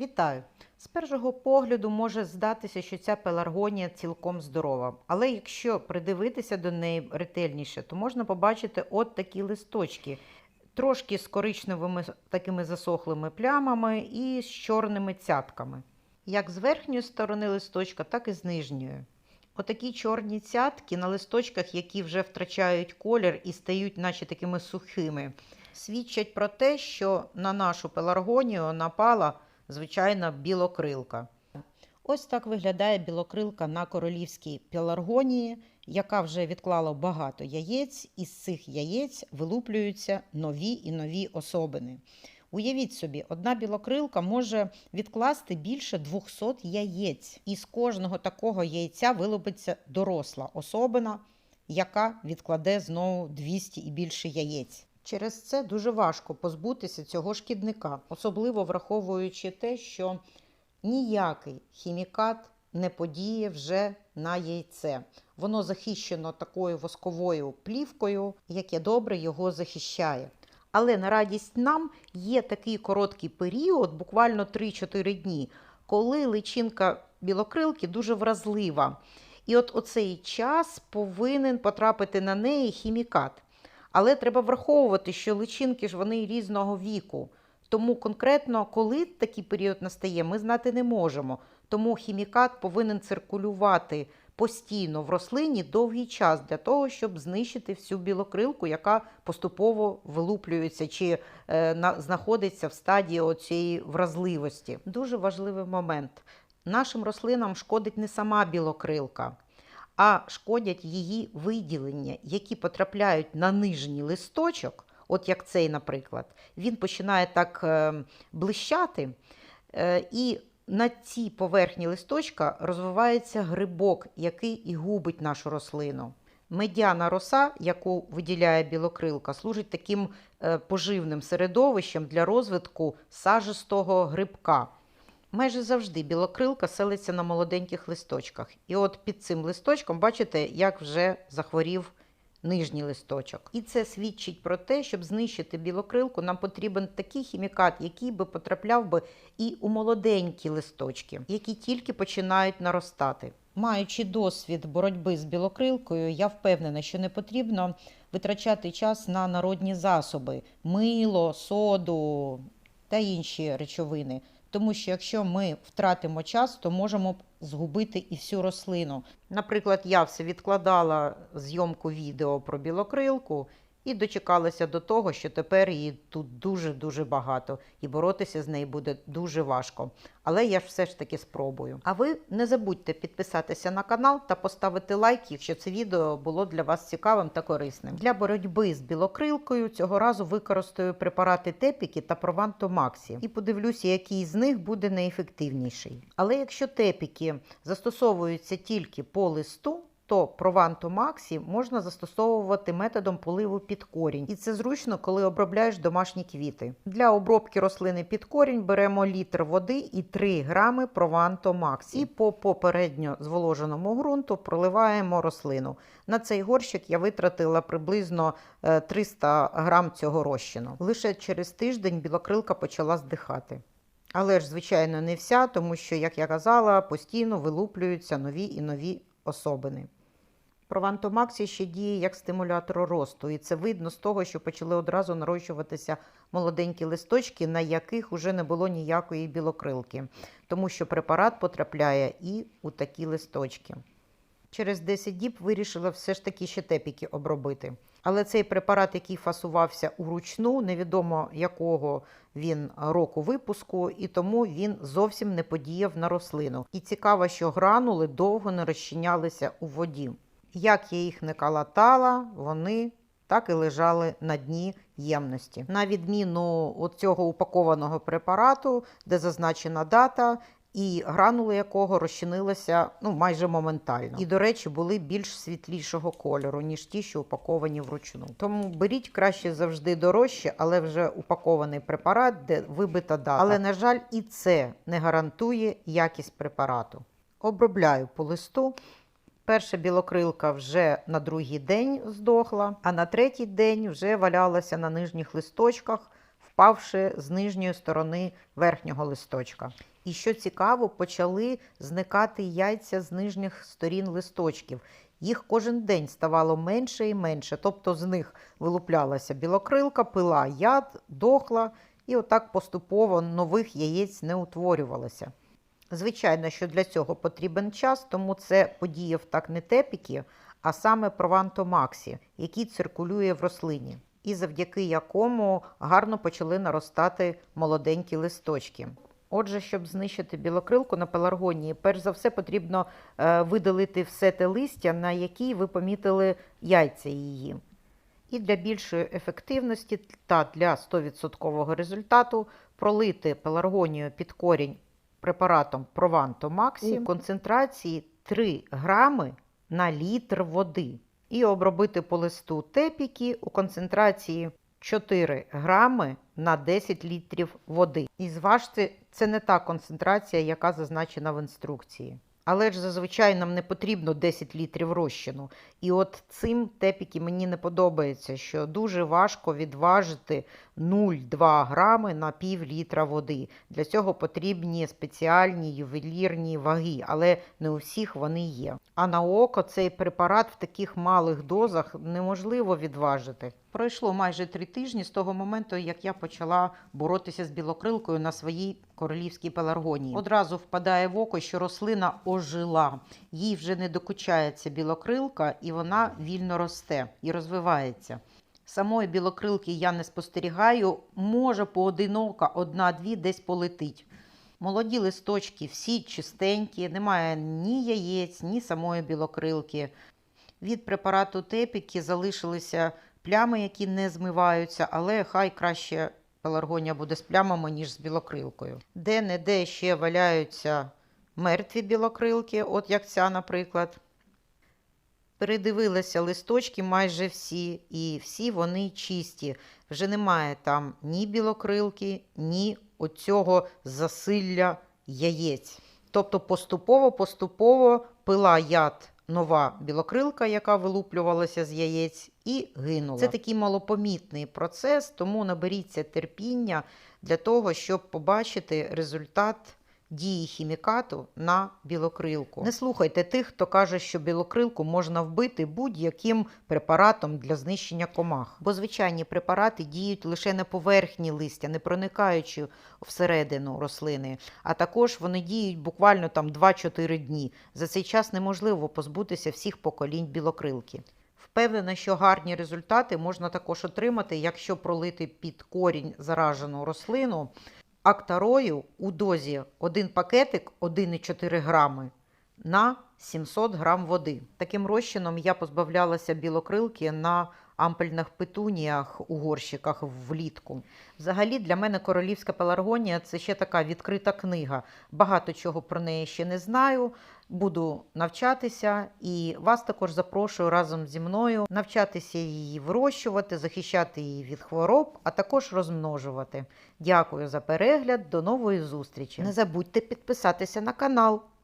Вітаю! З першого погляду може здатися, що ця пеларгонія цілком здорова. Але якщо придивитися до неї ретельніше, то можна побачити от такі листочки, трошки з коричневими такими засохлими плямами і з чорними цятками. Як з верхньої сторони листочка, так і з нижньої. Отакі чорні цятки на листочках, які вже втрачають колір і стають, наче такими сухими, свідчать про те, що на нашу пеларгонію напала звичайна білокрилка. Ось так виглядає білокрилка на королівській пеларгонії, яка вже відклала багато яєць, і з цих яєць вилуплюються нові і нові особини. Уявіть собі, одна білокрилка може відкласти більше 200 яєць, і з кожного такого яйця вилупиться доросла особина, яка відкладе знову 200 і більше яєць. Через це дуже важко позбутися цього шкідника, особливо враховуючи те, що ніякий хімікат не подіє вже на яйце. Воно захищено такою восковою плівкою, яке добре його захищає. Але на радість нам є такий короткий період, буквально 3-4 дні, коли личинка білокрилки дуже вразлива. І от оцей час повинен потрапити на неї хімікат. Але треба враховувати, що личинки ж вони різного віку. Тому конкретно, коли такий період настає, ми знати не можемо. Тому хімікат повинен циркулювати постійно в рослині довгий час для того, щоб знищити всю білокрилку, яка поступово вилуплюється чи е, на, знаходиться в стадії оцієї вразливості. Дуже важливий момент. Нашим рослинам шкодить не сама білокрилка, а шкодять її виділення, які потрапляють на нижній листочок, от як цей, наприклад, він починає так е, блищати, е, і на цій поверхні листочка розвивається грибок, який і губить нашу рослину. Медяна роса, яку виділяє білокрилка, служить таким е, поживним середовищем для розвитку сажистого грибка. Майже завжди білокрилка селиться на молоденьких листочках. І от під цим листочком бачите, як вже захворів нижній листочок. І це свідчить про те, щоб знищити білокрилку, нам потрібен такий хімікат, який би потрапляв би і у молоденькі листочки, які тільки починають наростати. Маючи досвід боротьби з білокрилкою, я впевнена, що не потрібно витрачати час на народні засоби, мило, соду та інші речовини. Тому що якщо ми втратимо час, то можемо згубити і всю рослину. Наприклад, я все відкладала зйомку відео про білокрилку і дочекалася до того, що тепер її тут дуже-дуже багато, і боротися з нею буде дуже важко. Але я ж все ж таки спробую. А ви не забудьте підписатися на канал та поставити лайк, якщо це відео було для вас цікавим та корисним. Для боротьби з білокрилкою цього разу використаю препарати Тепіки та Прованто Максі і подивлюся, який з них буде найефективніший. Але якщо тепіки застосовуються тільки по листу, то прованто Максі можна застосовувати методом поливу під корінь. І це зручно, коли обробляєш домашні квіти. Для обробки рослини під корінь беремо літр води і 3 грами прованто Максі. І по попередньо зволоженому ґрунту проливаємо рослину. На цей горщик я витратила приблизно е, 300 грам цього розчину. Лише через тиждень білокрилка почала здихати. Але ж, звичайно, не вся, тому що, як я казала, постійно вилуплюються нові і нові особини. Провантомаксі ще діє як стимулятор росту, і це видно з того, що почали одразу нарощуватися молоденькі листочки, на яких уже не було ніякої білокрилки, тому що препарат потрапляє і у такі листочки. Через 10 діб вирішила все ж таки ще тепіки обробити. Але цей препарат, який фасувався уручну, невідомо якого він року випуску, і тому він зовсім не подіяв на рослину. І цікаво, що гранули довго не розчинялися у воді. Як я їх не калатала, вони так і лежали на дні ємності. На відміну от цього упакованого препарату, де зазначена дата, і гранули якого розчинилися ну, майже моментально. І, до речі, були більш світлішого кольору, ніж ті, що упаковані вручну. Тому беріть краще завжди дорожче, але вже упакований препарат, де вибита дата. Але, на жаль, і це не гарантує якість препарату. Обробляю по листу. Перша білокрилка вже на другий день здохла, а на третій день вже валялася на нижніх листочках впавши з нижньої сторони верхнього листочка. І що цікаво, почали зникати яйця з нижніх сторін листочків. Їх кожен день ставало менше і менше, тобто з них вилуплялася білокрилка, пила яд, дохла, і отак поступово нових яєць не утворювалося. Звичайно, що для цього потрібен час, тому це подіяв так не тепіки, а саме провантомаксі, який циркулює в рослині, і завдяки якому гарно почали наростати молоденькі листочки. Отже, щоб знищити білокрилку на пеларгонії, перш за все потрібно е, видалити все те листя, на якій ви помітили яйця її. І для більшої ефективності та для 100% результату пролити пеларгонію під корінь препаратом Прованто Максі у концентрації 3 грами на літр води. І обробити по листу тепіки у концентрації 4 грами на 10 літрів води. І зважте, це не та концентрація, яка зазначена в інструкції. Але ж зазвичай нам не потрібно 10 літрів розчину. І от цим тепіки мені не подобається, що дуже важко відважити 0,2 грами на пів літра води. Для цього потрібні спеціальні ювелірні ваги, але не у всіх вони є. А на око цей препарат в таких малих дозах неможливо відважити. Пройшло майже три тижні з того моменту, як я почала боротися з білокрилкою на своїй королівській пеларгонії. Одразу впадає в око, що рослина ожила. Їй вже не докучається білокрилка, і вона вільно росте і розвивається. Самої білокрилки я не спостерігаю, може поодинока, одна-дві десь полетить. Молоді листочки всі чистенькі, немає ні яєць, ні самої білокрилки. Від препарату тепіки залишилися плями, які не змиваються, але хай краще пеларгонія буде з плямами, ніж з білокрилкою. Де-не-де ще валяються мертві білокрилки, от як ця, наприклад. Передивилася листочки майже всі, і всі вони чисті. Вже немає там ні білокрилки, ні оцього засилля яєць. Тобто поступово-поступово пила яд нова білокрилка, яка вилуплювалася з яєць, і гинула. Це такий малопомітний процес, тому наберіться терпіння для того, щоб побачити результат дії хімікату на білокрилку. Не слухайте тих, хто каже, що білокрилку можна вбити будь-яким препаратом для знищення комах. Бо звичайні препарати діють лише на поверхні листя, не проникаючи всередину рослини. А також вони діють буквально там 2-4 дні. За цей час неможливо позбутися всіх поколінь білокрилки. Впевнена, що гарні результати можна також отримати, якщо пролити під корінь заражену рослину актарою у дозі 1 пакетик 1,4 грами на 700 грам води. Таким розчином я позбавлялася білокрилки на ампельних петуніях у горщиках влітку. Взагалі, для мене королівська пеларгонія це ще така відкрита книга. Багато чого про неї ще не знаю. Буду навчатися і вас також запрошую разом зі мною навчатися її вирощувати, захищати її від хвороб, а також розмножувати. Дякую за перегляд. До нової зустрічі. Не забудьте підписатися на канал.